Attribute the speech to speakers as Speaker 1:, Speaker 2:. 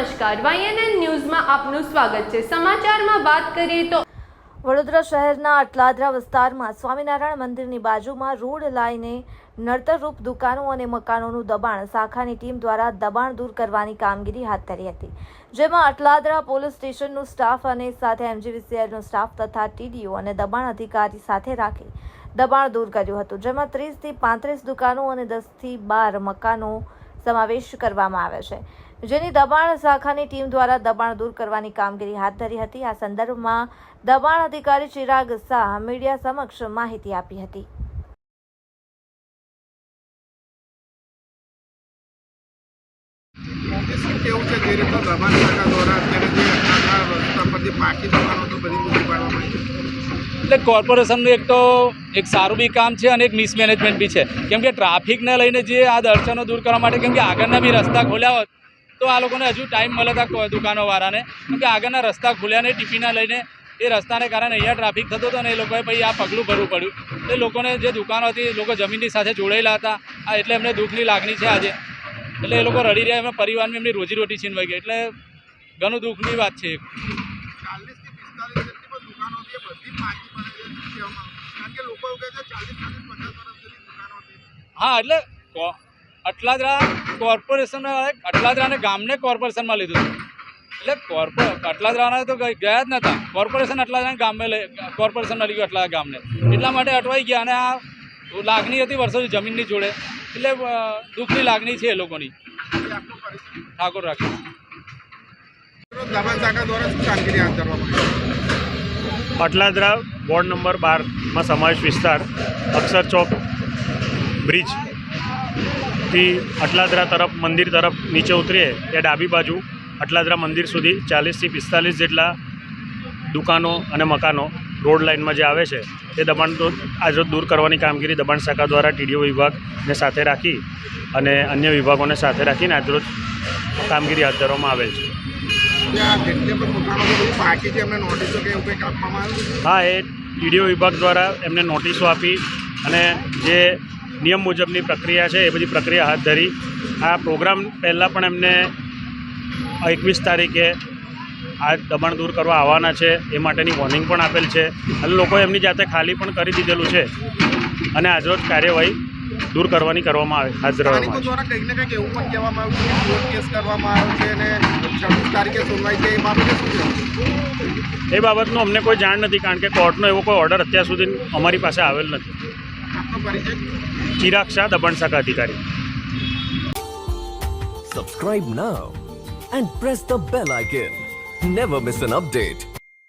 Speaker 1: નમસ્કાર. વાયએનએન ન્યૂઝમાં આપનું સ્વાગત છે. સમાચારમાં વાત કરીએ તો
Speaker 2: વડોદરા શહેરના અટલાદરા વિસ્તારમાં સ્વામિનારાયણ મંદિરની બાજુમાં રોડ લાઈને નડતરરૂપ દુકાનો અને મકાનોનું દબાણ શાખાની ટીમ દ્વારા દબાણ દૂર કરવાની કામગીરી હાથ ધરી હતી. જેમાં અટલાદરા પોલીસ સ્ટેશનનું સ્ટાફ અને સાથે એમજીવીસીએલનો સ્ટાફ તથા ટીડીઓ અને દબાણ અધિકારી સાથે રાખી દબાણ દૂર કર્યું હતું. જેમાં ત્રીસથી પાંત્રીસ દુકાનો અને દસથી બાર મકાનો સમાવેશ કરવામાં આવે છે. જેની દબાણ શાખાની ટીમ દ્વારા દબાણ દૂર કરવાની કામગીરી હાથ ધરી હતી. આ સંદર્ભમાં દબાણ અધિકારી ચિરાગ શાહ મીડિયા સમક્ષ માહિતી આપી હતી.
Speaker 3: કેવું છે? જે રીતના દબાણ શાખા દ્વારા અત્યારે જે રસ્તા પર જે પાકી દુકાનો તો બધી પૂરી પાડવામાં આવી
Speaker 4: એટલે કોર્પોરેશનનું એક તો એક સારું બી કામ છે અને એક મિસમેનેજમેન્ટ બી છે. કેમ કે ટ્રાફિકને લઈને જે આ દર્શનો દૂર કરવા માટે કેમ કે આગળના બી રસ્તા ખોલ્યા હોત તો આ લોકોને હજુ ટાઈમ મળે હતા દુકાનોવાળાને કેમ કે આગળના રસ્તા ખુલ્યા નહીં ટીપીના લઈને એ રસ્તાને કારણે અહીંયા ટ્રાફિક થતો હતો ને એ લોકોએ પછી આ પગલું ભરવું પડ્યું. એ લોકોને જે દુકાનો હતી એ લોકો જમીનની સાથે જોડાયેલા હતા. આ એટલે એમને દુઃખની લાગણી છે આજે. એટલે એ લોકો રડી રહ્યા એમના પરિવારની એમની રોજીરોટી છીનવાઈ ગઈ. એટલે ઘણું દુઃખની વાત છે હા એટલે અટલાદરા કોર્પોરેશન, અટલાદરાને ગામને કોર્પોરેશનમાં લીધું એટલે કોર્પો, અટલાદરાના તો ગયા જ નહોતા કોર્પોરેશન અટલાદરાને ગામે લઈ કોર્પોરેશનમાં લીધું અટલા ગામને. એટલા માટે અટવાઈ ગયા અને આ લાગણી હતી વર્ષોથી જમીનની જોડે. એટલે દુઃખની લાગણી છે એ લોકોની. ઠાકોર રાખી?
Speaker 5: અટલાદરા વોર્ડ નંબર બારમાં સમાવેશ વિસ્તાર અક્ષર ચોક બ્રિજ. થી અટલાદરા તરફ, મંદિર તરફ નીચે ઉતરીએ ત્યાં ડાબી બાજુ અટલાદરા મંદિર સુધી ચાલીસથી પિસ્તાલીસ જેટલા દુકાનો અને મકાનો રોડ લાઇનમાં જે આવે છે તે દબાણ આજરોજ દૂર કરવાની કામગીરી દબાણ શાખા દ્વારા ટીડીઓ વિભાગને સાથે રાખી અને અન્ય વિભાગોને સાથે રાખીને આજરોજ કામગીરી હાથ ધરવામાં આવેલ છે. હા, એ ટીડીઓ વિભાગ દ્વારા એમને નોટિસો આપી અને જે નિયમ મુજબની પ્રક્રિયા છે એ બધી પ્રક્રિયા હાથ ધરી. આ પ્રોગ્રામ પહેલાં પણ એમને એકવીસ તારીખે આ દબાણ દૂર કરવા આવવાના છે એ માટેની વોર્નિંગ પણ આપેલ છે. અને લોકોએ એમની જાતે ખાલી પણ કરી દીધેલું છે અને આજરોજ કાર્યવાહી દૂર કરવાની કરવામાં આવે હાથ ધરવામાં
Speaker 3: દ્વારા કંઈક ને કંઈક એવું પણ કહેવામાં આવ્યું છે કે કોર્ટ કેસ કરવામાં આવ્યો છે અને છવ્વીસ તારીખે સુનવાઈ છે એ બાબતે શું
Speaker 5: એ બાબતનું અમને કોઈ જાણ નથી કારણ કે કોર્ટનો એવો કોઈ ઓર્ડર અત્યાર સુધી અમારી પાસે આવેલ નથી. ચિરાગ શાહ દબાણ શાખા અધિકારી
Speaker 6: Subscribe now and press the bell icon. Never miss an update.